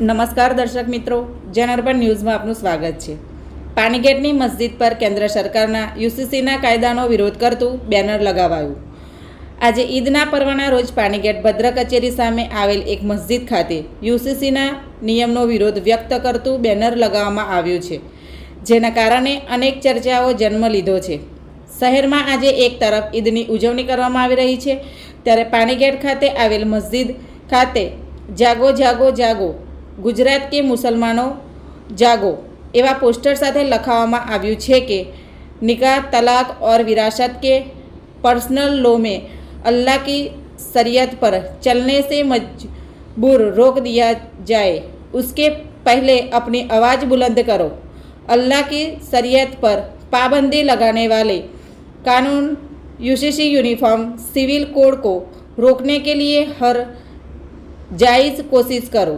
નમસ્કાર દર્શક મિત્રો જનરબન ન્યૂઝમાં આપનું સ્વાગત છે. પાણીગેટની મસ્જિદ પર કેન્દ્ર સરકારના યુસીસીના કાયદાનો વિરોધ કરતું બેનર લગાવાયું. આજે ઈદના પર્વના રોજ પાણીગેટ ભદ્ર કચેરી સામે આવેલ એક મસ્જિદ ખાતે યુસીસીના નિયમનો વિરોધ વ્યક્ત કરતું બેનર લગાવવામાં આવ્યું છે, જેના કારણે અનેક ચર્ચાઓ જન્મ લીધો છે. શહેરમાં આજે એક તરફ ઈદની ઉજવણી કરવામાં આવી રહી છે, ત્યારે પાણીગેટ ખાતે આવેલ મસ્જિદ ખાતે જાગો જાગો જાગો ગુજરાત કે મુસલમાનો જાગો એવા પોસ્ટર સાથે લખાવવામાં આવ્યું છે કે નિકાહ તલાક और विरासत के पर्सनल लो में अल्लाह की शरीयत पर चलने से मजबूर रोक दिया जाए उसके पहले अपनी आवाज़ बुलंद करो अल्लाह की शरीयत पर पाबंदी लगाने वाले कानून यूसीसी यूनिफॉर्म सिविल कोड को रोकने के लिए हर જાયઝ કોશિશ કરો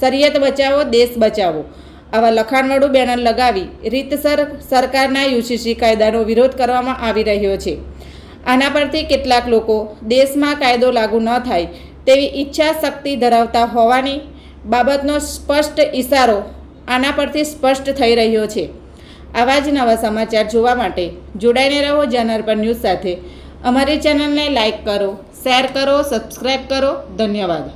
શરિયત બચાવો, દેશ બચાવો. આવા લખાણવાળું બેનર લગાવી રીતસર સરકારના યુસીસી કાયદાનો વિરોધ કરવામાં આવી રહ્યો છે. આના પરથી કેટલાક લોકો દેશમાં કાયદો લાગુ ન થાય તેવી ઈચ્છા શક્તિ ધરાવતા હોવાની બાબતનો સ્પષ્ટ ઇશારો આના પરથી સ્પષ્ટ થઈ રહ્યો છે. આવા જ નવા સમાચાર જોવા માટે જોડાઈને રહો પર ન્યૂઝ સાથે. અમારી ચેનલને લાઇક કરો, શેર કરો સબસ્ક્રાઈબ કરો. ધન્યવાદ.